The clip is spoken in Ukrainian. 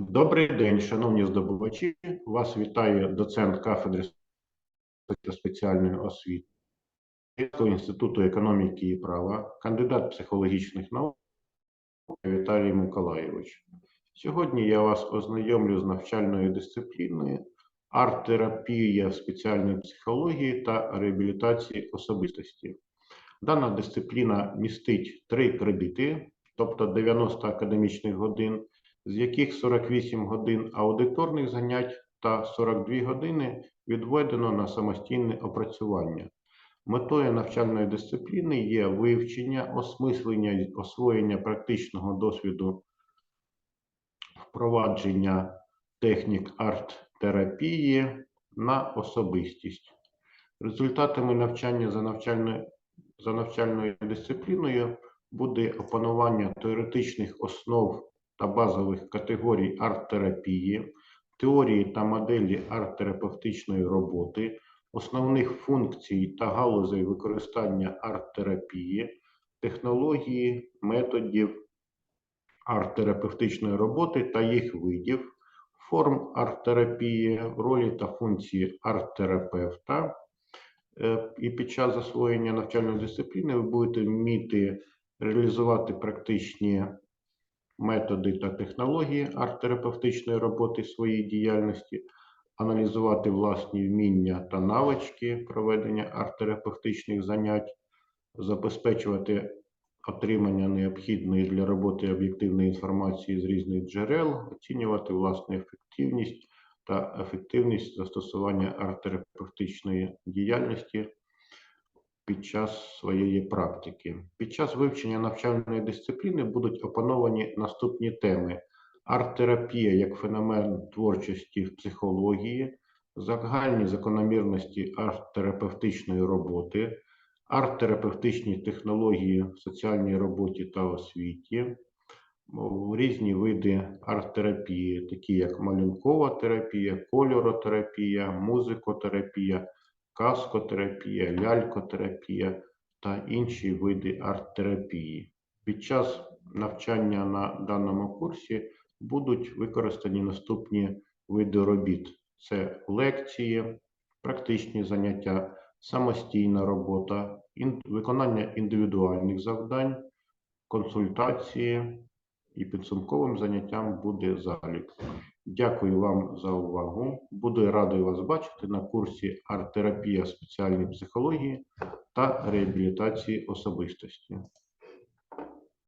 Добрий день, шановні здобувачі. Вас вітає доцент кафедри спеціальної освіти інституту економіки і права, кандидат психологічних наук Віталій Миколайович. Сьогодні я вас ознайомлю з навчальною дисципліною арт-терапія в спеціальній психології та реабілітації особистості. Дана дисципліна містить три кредити, тобто 90 академічних годин, з яких 48 годин аудиторних занять та 42 години відведено на самостійне опрацювання. Метою навчальної дисципліни є вивчення, осмислення й освоєння практичного досвіду впровадження технік арт-терапії на особистість. Результатами навчання за навчальною, за навчальною дисципліною буде опанування теоретичних основ та базових категорій арт-терапії, теорії та моделі арт-терапевтичної роботи, основних функцій та галузей використання арт-терапії, технології, методів арт-терапевтичної роботи та їх видів, форм арт-терапії, ролі та функції арт-терапевта. Е, І під час засвоєння навчальної дисципліни ви будете вміти реалізувати практичні методи та технології арт-терапевтичної роботи своїй діяльності, аналізувати власні вміння та навички проведення арт-терапевтичних занять, забезпечувати отримання необхідної для роботи об'єктивної інформації з різних джерел, оцінювати власну ефективність та ефективність застосування арт-терапевтичної діяльності під час своєї практики. Під час вивчення навчальної дисципліни будуть опановані наступні теми: арт-терапія як феномен творчості в психології, загальні закономірності арт-терапевтичної роботи, арт-терапевтичні технології в соціальній роботі та освіті, різні види арт-терапії, такі як малюнкова терапія, кольоротерапія, музикотерапія, каскотерапія, лялькотерапія та інші види арт-терапії. Під час навчання на даному курсі будуть використані наступні види робіт: це лекції, практичні заняття, самостійна робота, виконання індивідуальних завдань, консультації і підсумковим заняттям буде залік. Дякую вам за увагу. Буду радий вас бачити на курсі арт-терапія спеціальної психології та реабілітації особистості.